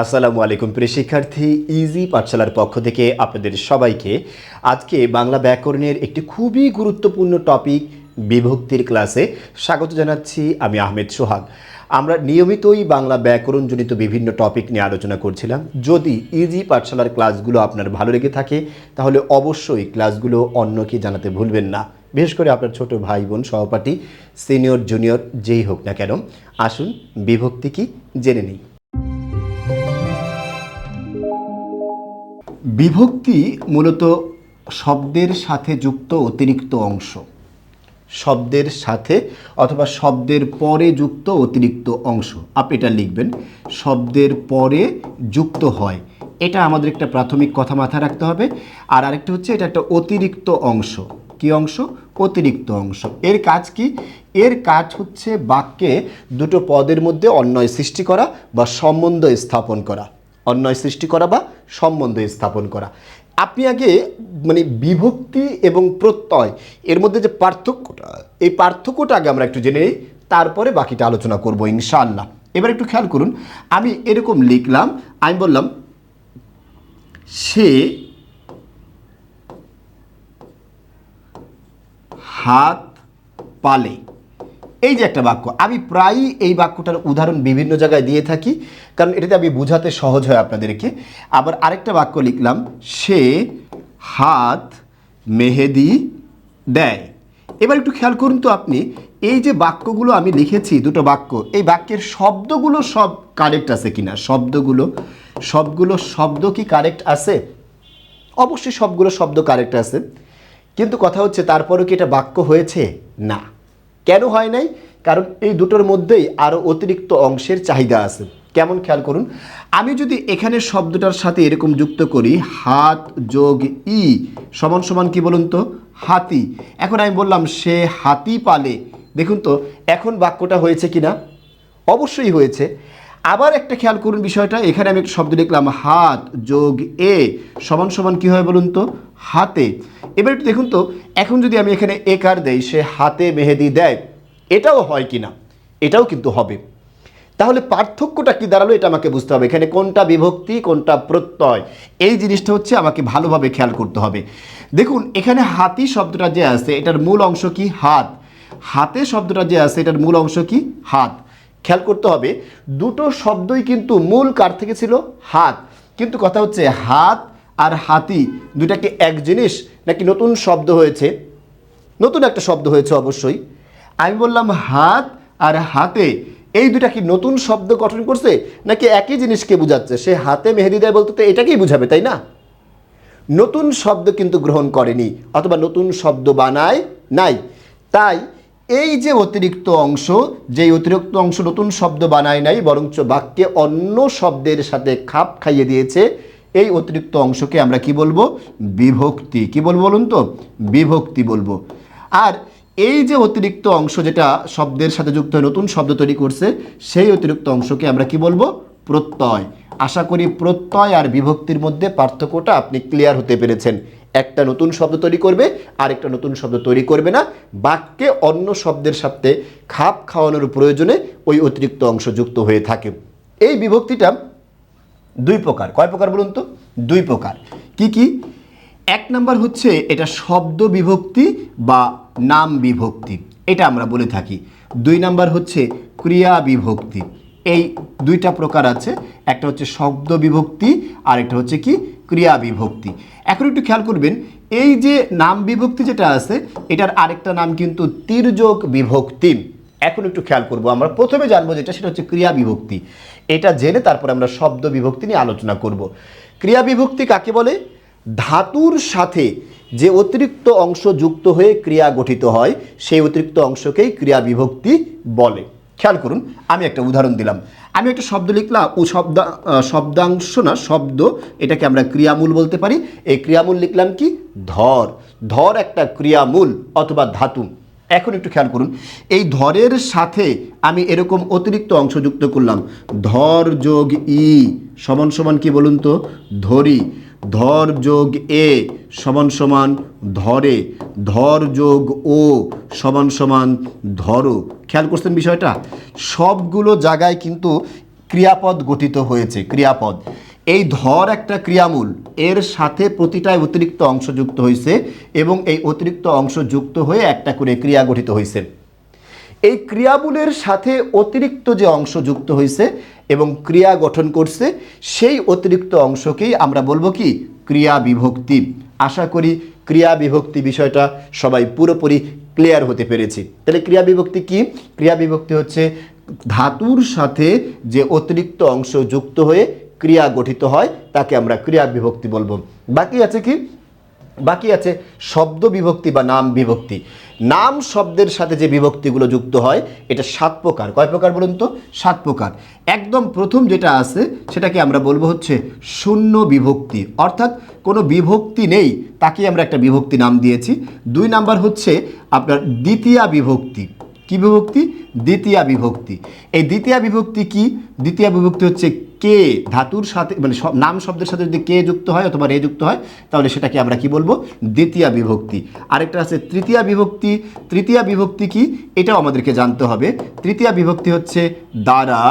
আসসালামু আলাইকুম প্রিয় শিক্ষার্থী ইজি পাঠশালার পক্ষ থেকে আপনাদের সবাইকে আজকে বাংলা ব্যাকরণের একটি খুবই গুরুত্বপূর্ণ টপিক বিভক্তির ক্লাসে স্বাগত জানাচ্ছি আমি আহমেদ সোহাগ। আমরা নিয়মিতই বাংলা ব্যাকরণজনিত বিভিন্ন টপিক নিয়ে আলোচনা করছিলাম। যদি ইজি পাঠশালার ক্লাসগুলো আপনার ভালো লেগে থাকে, তাহলে অবশ্যই ক্লাসগুলো অন্যকে জানাতে ভুলবেন না। বিশেষ করে আপনার ছোট ভাই বোন, সহপাঠী সিনিয়র জুনিয়র যেই হোক না কেন, আসুন বিভক্তি কি জেনে নিই। বিভক্তি মূলত শব্দের সাথে যুক্ত অতিরিক্ত অংশ। শব্দের সাথে অথবা শব্দের পরে যুক্ত অতিরিক্ত অংশ। আপনি এটা লিখবেন, শব্দের পরে যুক্ত হয়। এটা আমাদের একটা প্রাথমিক কথা মাথায় রাখতে হবে। আর আরেকটা হচ্ছে, এটা একটা অতিরিক্ত অংশ। কি অংশ? অতিরিক্ত অংশ। এর কাজ কি? এর কাজ হচ্ছে বাক্যে দুটো পদের মধ্যে অন্যয় সৃষ্টি করা বা সম্বন্ধ স্থাপন করা। অন্যয় সৃষ্টি করা বা সম্বন্ধ স্থাপন করা। আপনি আগে মানে বিভক্তি এবং প্রত্যয় এর মধ্যে যে পার্থক্যটা, এই পার্থক্যটা আগে আমরা একটু জেনে নিই, তারপরে বাকিটা আলোচনা করব ইনশাআল্লাহ। এবার একটু খেয়াল করুন, আমি এরকম লিখলাম, আমি বললাম, সে হাত পালে। এই যে একটা বাক্য, আমি প্রায়ই এই বাক্যটার উদাহরণ বিভিন্ন জায়গায় দিয়ে থাকি, কারণ এটাতে আমি বোঝাতে সহজ হয় আপনাদেরকে। আবার আরেকটা বাক্য লিখলাম, সে হাত মেহেদি দেয়। এবার একটু খেয়াল করুন তো আপনি, এই যে বাক্যগুলো আমি লিখেছি, দুটো বাক্য, এই বাক্যের শব্দগুলো সব কারেক্ট আছে কিনা? শব্দগুলো, সবগুলো শব্দ কি কারেক্ট আছে? অবশ্যই সবগুলো শব্দ কারেক্ট আছে। কিন্তু কথা হচ্ছে, তারপরেও কি এটা বাক্য হয়েছে? না। কেন হয় নাই? কারণ এই দুটোর মধ্যেই আরও অতিরিক্ত অংশের চাহিদা আছে। কেমন খেয়াল করুন? আমি যদি এখানে শব্দটার সাথে এরকম যুক্ত করি, হাত যোগ ই, সমান সমান কি বলুন তো? হাতি। এখন আমি বললাম, সে হাতি পালে। দেখুন তো, এখন বাক্যটা হয়েছে কি না অবশ্যই হয়েছে। আবার একটা খেয়াল করুন বিষয়টা, এখানে আমি একটা শব্দ লিখলাম হাত যোগ এ, সমান সমান কী হয় বলুন তো? হাতে। এবার একটু দেখুন তো, এখন যদি আমি এখানে এ কার দেই, সে হাতে মেহেদি দেয়, এটাও হয় কি না এটাও কিন্তু হবে। তাহলে পার্থক্যটা কি দাঁড়াল এটা আমাকে বুঝতে হবে। এখানে কোনটা বিভক্তি, কোনটা প্রত্যয়, এই জিনিসটা হচ্ছে আমাকে ভালোভাবে খেয়াল করতে হবে। দেখুন, এখানে হাতি শব্দটা যে আছে, এটার মূল অংশ কি হাত? হাতে শব্দটা যে আছে, এটার মূল অংশ কি হাত? খেয়াল করতে হবে, দুটো শব্দই কিন্তু মূল কার থেকে ছিল? হাত। কিন্তু কথা হচ্ছে হাত আর হাতি দুটাকে এক জিনিস নাকি নতুন শব্দ হয়েছে? নতুন একটা শব্দ হয়েছে অবশ্যই। আমি বললাম হাত আর হাতে, এই দুটা কি নতুন শব্দ গঠন করছে নাকি একই জিনিসকে বোঝাচ্ছে? সে হাতে মেহেদি দেয় বলতে তো এটাকেই বুঝাবে, তাই না? নতুন শব্দ কিন্তু গ্রহণ করেনি, অথবা নতুন শব্দ বানায় নাই। তাই এই যে অতিরিক্ত অংশ, যেই অতিরিক্ত অংশ নতুন শব্দ বানায় নাই, বরঞ্চ বাক্যে অন্য শব্দের সাথে খাপ খাইয়ে দিয়েছে, এই অতিরিক্ত অংশকে আমরা কি বলব? বিভক্তি। কি বলব বলুন তো? বিভক্তি বলব। আর এই যে অতিরিক্ত অংশ যেটা শব্দের সাথে যুক্ত হয়ে নতুন শব্দ তৈরি করছে, সেই অতিরিক্ত অংশকে আমরা কি বলব? প্রত্যয়। আশা করি প্রত্যয় আর বিভক্তির মধ্যে পার্থক্যটা আপনি ক্লিয়ার হতে পেরেছেন। একটা নতুন শব্দ তৈরি করবে আর একটা নতুন শব্দ তৈরি করবে না। বাক্যে অন্য শব্দের সাথে খাপ খাওয়ানোর প্রয়োজনে ওই অতিরিক্ত অংশ যুক্ত হয়ে থাকে। এই বিভক্তিটা দুই প্রকার। কয় প্রকার বলুন তো? দুই প্রকার। কি কি? এক নাম্বার হচ্ছে এটা শব্দ বিভক্তি বা নাম বিভক্তি। এটা আমরা বলে থাকি। দুই নাম্বার হচ্ছে ক্রিয়া বিভক্তি। এই দুইটা প্রকার আছে। একটা হচ্ছে শব্দ বিভক্তি আর একটা হচ্ছে কি? ক্রিয়া বিভক্তি। এখন একটু খেয়াল করবেন, এই যে নাম বিভক্তি যেটা আছে, এটার আরেকটা নাম কিন্তু তির্যক বিভক্তি। এখন একটু খেয়াল করব, আমরা প্রথমে জানব যেটা, সেটা হচ্ছে ক্রিয়া বিভক্তি। এটা জেনে তারপর আমরা শব্দ বিভক্তি নিয়ে আলোচনা করব। ক্রিয়া বিভক্তি কাকে বলে? ধাতুর সাথে যে অতিরিক্ত অংশ যুক্ত হয়ে ক্রিয়া গঠিত হয়, সেই অতিরিক্ত অংশকেই ক্রিয়া বিভক্তি বলে। খেয়াল করুন, আমি একটা উদাহরণ দিলাম। আমি একটা শব্দ লিখলাম, ও শব্দ শব্দাংশ না, শব্দ, এটাকে আমরা ক্রিয়ামূল বলতে পারি। এই ক্রিয়ামূল লিখলাম কি? ধর। ধর একটা ক্রিয়ামূল অথবা ধাতু। এখন একটু খেয়াল করুন, এই ধরের সাথে আমি এরকম অতিরিক্ত অংশ যুক্ত করলাম। ধর যোগ ই, সমান সমান কি বলুন তো? ধরি। ধর যোগ এ সমান সমান ধরে, ধর যোগ ও সমান সমান ধরো। খেয়াল করছেন বিষয়টা? সবগুলো জায়গায় কিন্তু ক্রিয়াপদ গঠিত হয়েছে, ক্রিয়াপদ। এই ধর একটা ক্রিয়ামূল, এর সাথে প্রতিটায় অতিরিক্ত অংশ যুক্ত হয়েছে এবং এই অতিরিক্ত অংশ যুক্ত হয়ে একটা করে ক্রিয়া গঠিত হয়েছে এই ক্রিয়ামূলের সাথে অতিরিক্ত যে অংশ যুক্ত হয়েছে এবং ক্রিয়া গঠন করছে, সেই অতিরিক্ত অংশকেই আমরা বলব কি? ক্রিয়া বিভক্তি। আশা করি ক্রিয়া বিভক্তি বিষয়টা সবাই পুরোপুরি ক্লিয়ার হতে পেরেছি। তাহলে ক্রিয়া বিভক্তি কি? ক্রিয়া বিভক্তি হচ্ছে ধাতুর সাথে যে অতিরিক্ত অংশ যুক্ত হয়ে ক্রিয়া গঠিত হয়, তাকে আমরা ক্রিয়া বিভক্তি বলব। বাকি আছে কি? বাকি আছে শব্দ বিভক্তি বা নাম বিভক্তি। নাম শব্দের সাথে যে বিভক্তিগুলো যুক্ত হয়, এটা সাত প্রকার। কয় প্রকার বলুন তো? সাত প্রকার। একদম প্রথম যেটা আছে, সেটাকে আমরা বলব হচ্ছে শূন্য বিভক্তি। অর্থাৎ কোনো বিভক্তি নেই তাকে আমরা একটা বিভক্তি নাম দিয়েছি। দুই নাম্বার হচ্ছে আপনার দ্বিতীয় বিভক্তি। কি বিভক্তি দ্বিতীয়া বিভক্তি। এই দ্বিতীয়া বিভক্তি কি? দ্বিতীয় বিভক্তি হচ্ছে কে ধাতুর সাথে মানে নাম শব্দের সাথে যদি কে যুক্ত হয় অথবা রে যুক্ত হয়, তাহলে সেটাকে আমরা কি বলব? দ্বিতীয়া বিভক্তি। আরেকটা আছে তৃতীয়া বিভক্তি। তৃতীয়া বিভক্তি কি? এটাও আমাদেরকে জানতে হবে। তৃতীয়া বিভক্তি হচ্ছে দ্বারা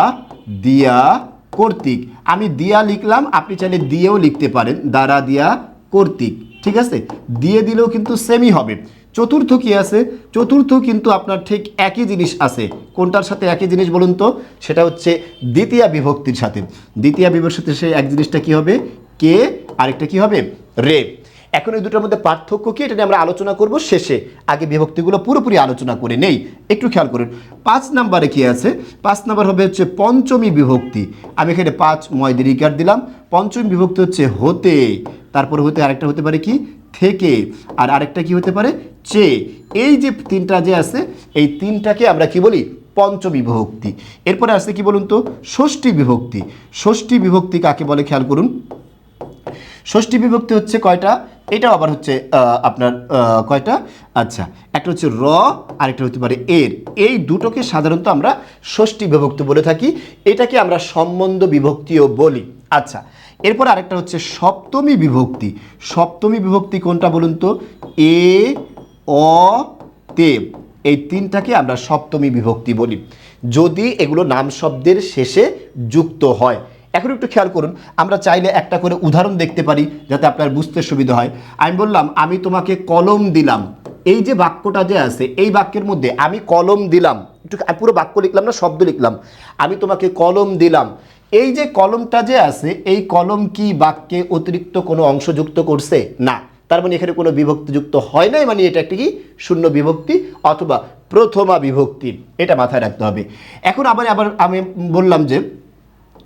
দিয়া কর্তৃক। আমি দিয়া লিখলাম, আপনি চাইলে দিয়েও লিখতে পারেন। দ্বারা দিয়া কর্তৃক। ঠিক আছে? দিয়ে দিলেও কিন্তু সেমই হবে। চতুর্থ কি আছে? চতুর্থ কিন্তু আপনার ঠিক একই জিনিস আছে। কোনটার সাথে একই জিনিস বলুন তো? সেটা হচ্ছে দ্বিতীয় বিভক্তির সাথে। দ্বিতীয় বিভক্তির সাথে এক জিনিসটা কি হবে? কে? আরেকটা কি হবে? রে। এখন এই দুটোর মধ্যে পার্থক্য কি? এটা নিয়ে আমরা আলোচনা করব শেষে। আগে বিভক্তিগুলো পুরোপুরি আলোচনা করে নেই। একটু খেয়াল করুন। পাঁচ নাম্বারে কি আছে? পাঁচ নাম্বার হবে হচ্ছে পঞ্চমী বিভক্তি। আমি এখানে পাঁচ ময় দিরিকার দিলাম। পঞ্চমী বিভক্তি হচ্ছে হতে। তারপর হতে আরেকটা হতে পারে কি? থেকে। আর আরেকটা কি হতে পারে? চে। এই যে তিনটা যে আছে, এই তিনটাকে আমরা কি বলি? পঞ্চমী বিভক্তি। এরপরে আসছে কি বলুন তো? ষষ্ঠী বিভক্তি। ষষ্ঠী বিভক্তি কাকে বলে? খেয়াল করুন। ষষ্ঠী বিভক্তি হচ্ছে কয়টা? এটাও আবার হচ্ছে আপনার কয়টা? আচ্ছা একটা হচ্ছে র, আরেকটা হতে পারে এর। এই দুটোকে সাধারণত আমরা ষষ্ঠী বিভক্তি বলে থাকি। এটাকে আমরা সম্বন্ধ বিভক্তিও বলি। আচ্ছা এরপর আরেকটা হচ্ছে সপ্তমী বিভক্তি। সপ্তমী বিভক্তি কোনটা বলুন তো? এ, অ তে এই তিনটাকে আমরা সপ্তমী বিভক্তি বলি। যদি এগুলো নাম শব্দের শেষে যুক্ত হয় এখন একটু খেয়াল করুন, আমরা চাইলে একটা করে উদাহরণ দেখতে পারি যাতে আপনার বুঝতে সুবিধা হয়। আমি বললাম, আমি তোমাকে কলম দিলাম। এই যে বাক্যটা যে আছে, এই বাক্যের মধ্যে আমি কলম দিলাম। একটু পুরো বাক্য লিখলাম না, শব্দ লিখলাম। আমি তোমাকে কলম দিলাম। এই যে কলমটা যে আছে, এই কলম কি বাক্যে অতিরিক্ত কোনো অংশ যুক্ত করছে? না। তার মানে এখানে কোনো বিভক্তি যুক্ত হয় নাই মানে এটা একটা কি? শূন্য বিভক্তি অথবা প্রথমা বিভক্তি। এটা মাথায় রাখতে হবে। এখন আবার আবার আমি বললাম যে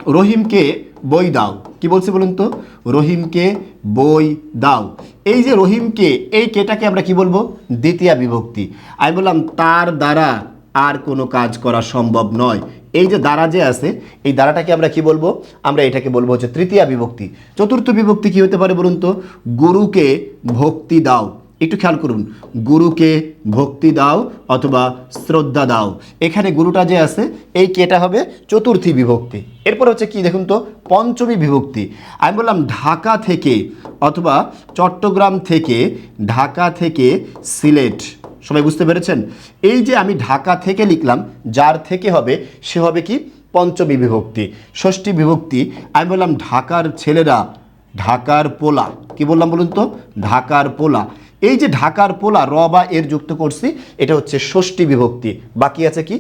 রহিমকে বই দাও। কি বলছে বলুন তো? রহিমকে বই দাও। এই যে রহিমকে, এই কেটাকে আমরা কি বলব? দ্বিতীয় বিভক্তি। আমি বললাম, তার দ্বারা আর কোনো কাজ করা সম্ভব নয়। এই যে দ্বারা যে আছে, এই দ্বারাটাকে আমরা কি বলব? আমরা এটাকে বলব হচ্ছে তৃতীয় বিভক্তি। চতুর্থ বিভক্তি কি হতে পারে বলুন তো? গুরুকে ভক্তি দাও। একটু খেয়াল করুন। গুরুকে ভক্তি দাও অথবা শ্রদ্ধা দাও। এখানে গুরুটা যে আছে, এই কেটা হবে চতুর্থী বিভক্তি। এরপর হচ্ছে কি দেখুন তো, পঞ্চমী বিভক্তি। আমি বললাম ঢাকা থেকে অথবা চট্টগ্রাম থেকে ঢাকা থেকে সিলেট। সবাই বুঝতে পেরেছেন? এই যে আমি ঢাকা থেকে লিখলাম, যার থেকে হবে, সে হবে কি? পঞ্চমী বিভক্তি। ষষ্ঠী বিভক্তি, আমি বললাম ঢাকার ছেলেরা, ঢাকার পোলা। কি বললাম বলুন তো? ঢাকার পোলা। এই যে ঢাকার পোলা র বা এর যুক্ত করছি, এটা হচ্ছে ষষ্ঠী বিভক্তি। বাকি আছে কি?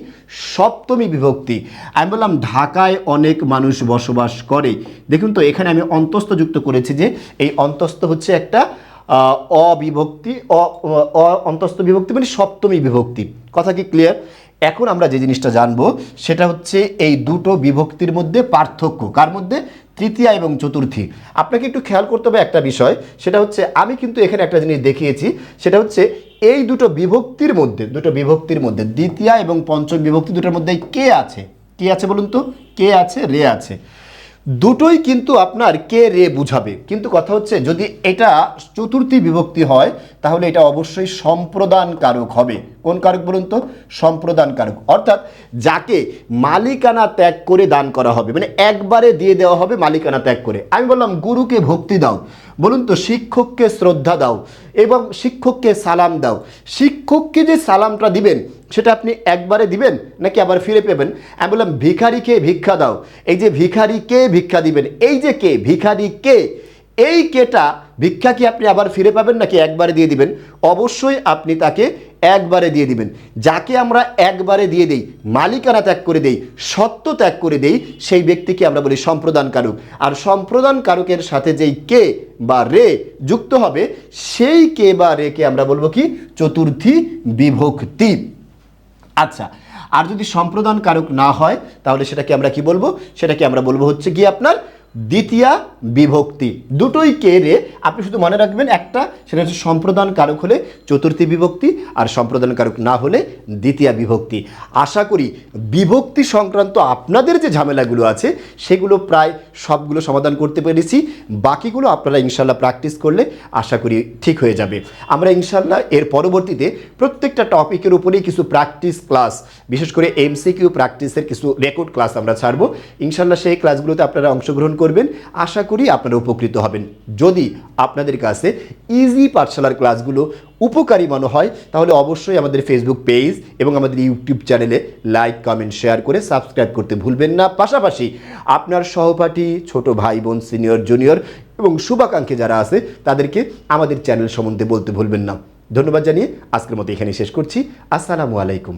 সপ্তমী বিভক্তি। আমি বললাম, ঢাকায় অনেক মানুষ বসবাস করে। দেখুন তো, এখানে আমি অন্তস্থ যুক্ত করেছি যে, এই অন্তস্থ হচ্ছে একটা অবিভক্তি অন্তস্থ বিভক্তি মানে সপ্তমী বিভক্তি। কথা কি ক্লিয়ার এখন আমরা যে জিনিসটা জানব, সেটা হচ্ছে এই দুটো বিভক্তির মধ্যে পার্থক্য। কার মধ্যে? তৃতীয়া এবং চতুর্থী। আপনাকে একটু খেয়াল করতে হবে একটা বিষয়, সেটা হচ্ছে আমি কিন্তু এখানে একটা জিনিস দেখিয়েছি, সেটা হচ্ছে এই দুটো বিভক্তির মধ্যে, দুটো বিভক্তির মধ্যে, দ্বিতীয়া এবং পঞ্চম বিভক্তি দুটোর মধ্যে কে আছে? কে আছে বলুন তো? কে আছে? রে আছে। দুটোই কিন্তু আপনার কে রে বুঝাবে। কিন্তু কথা হচ্ছে, যদি এটা চতুর্থী বিভক্তি হয়, তাহলে এটা অবশ্যই সম্প্রদান কারক হবে। কোন কারক বলুন তো? সম্প্রদান কারক অর্থাৎ যাকে মালিকানা ত্যাগ করে দান করা হবে মানে একবারে দিয়ে দেওয়া হবে মালিকানা ত্যাগ করে। আমি বললাম, গুরুকে ভক্তি দাও। বলুন তো, শিক্ষককে শ্রদ্ধা দাও এবং শিক্ষককে সালাম দাও। শিক্ষককে যে সালামটা দিবেন, সেটা আপনি একবারে দিবেন নাকি আবার ফিরে পেবেন? আমি বললাম, ভিখারিকে ভিক্ষা দাও। এই যে ভিখারিকে ভিক্ষা দিবেন, এই যে কে? ভিখারিকে এই কেটা ভিক্ষা কি আপনি আবার ফিরে পাবেন নাকি একবারে দিয়ে দিবেন? অবশ্যই আপনি তাকে একবারে দিয়ে দিবেন। যাকে আমরা একবারে দিয়ে দেই, মালিকানা ত্যাগ করে দেই, সত্য ত্যাগ করে দেই, সেই ব্যক্তিকে আমরা বলি সম্প্রদান কারক। আর সম্প্রদান কারকের সাথে যেই কে বা রে যুক্ত হবে, সেই কে বা রেকে আমরা বলব কি? চতুর্থী বিভক্তি। আচ্ছা আর যদি সম্প্রদান কারক না হয়, তাহলে সেটাকে আমরা কি বলব? সেটাকে আমরা বলব হচ্ছে কি আপনার দ্বিতীয়া বিভক্তি। দুটোই কে রে? আপনি শুধু মনে রাখবেন একটা, সেটা হচ্ছে সম্প্রদান কারক হলে চতুর্থী বিভক্তি আর সম্প্রদান কারক না হলে দ্বিতীয়া বিভক্তি। আশা করি বিভক্তি সংক্রান্ত আপনাদের যে ঝামেলাগুলো আছে, সেগুলো প্রায় সবগুলো সমাধান করতে পেরেছি। বাকিগুলো আপনারা ইনশাল্লাহ প্র্যাকটিস করলে আশা করি ঠিক হয়ে যাবে। আমরা ইনশাল্লাহ এর পরবর্তীতে প্রত্যেকটা টপিকের উপরেই কিছু প্র্যাকটিস ক্লাস বিশেষ করে এমসিকিউ প্র্যাকটিসের কিছু রেকর্ড ক্লাস আমরা ছাড়বো। ইনশাল্লাহ সেই ক্লাসগুলোতে আপনারা অংশগ্রহণ করবেন, আশা করি আপনারা উপকৃত হবেন। যদি আপনাদের কাছে ইজি পাঠশালার ক্লাসগুলো উপকারী মনে হয়, তাহলে অবশ্যই আমাদের ফেসবুক পেজ এবং আমাদের ইউটিউব চ্যানেলে লাইক কমেন্ট শেয়ার করে সাবস্ক্রাইব করতে ভুলবেন না। পাশাপাশি আপনার সহপাঠী, ছোট ভাই, বোন সিনিয়র জুনিয়র এবং শুভাকাঙ্ক্ষী যারা আছে, তাদেরকে আমাদের চ্যানেল সম্বন্ধে বলতে ভুলবেন না। ধন্যবাদ জানিয়ে আজকের মতো এখানে শেষ করছি। আসসালামু আলাইকুম।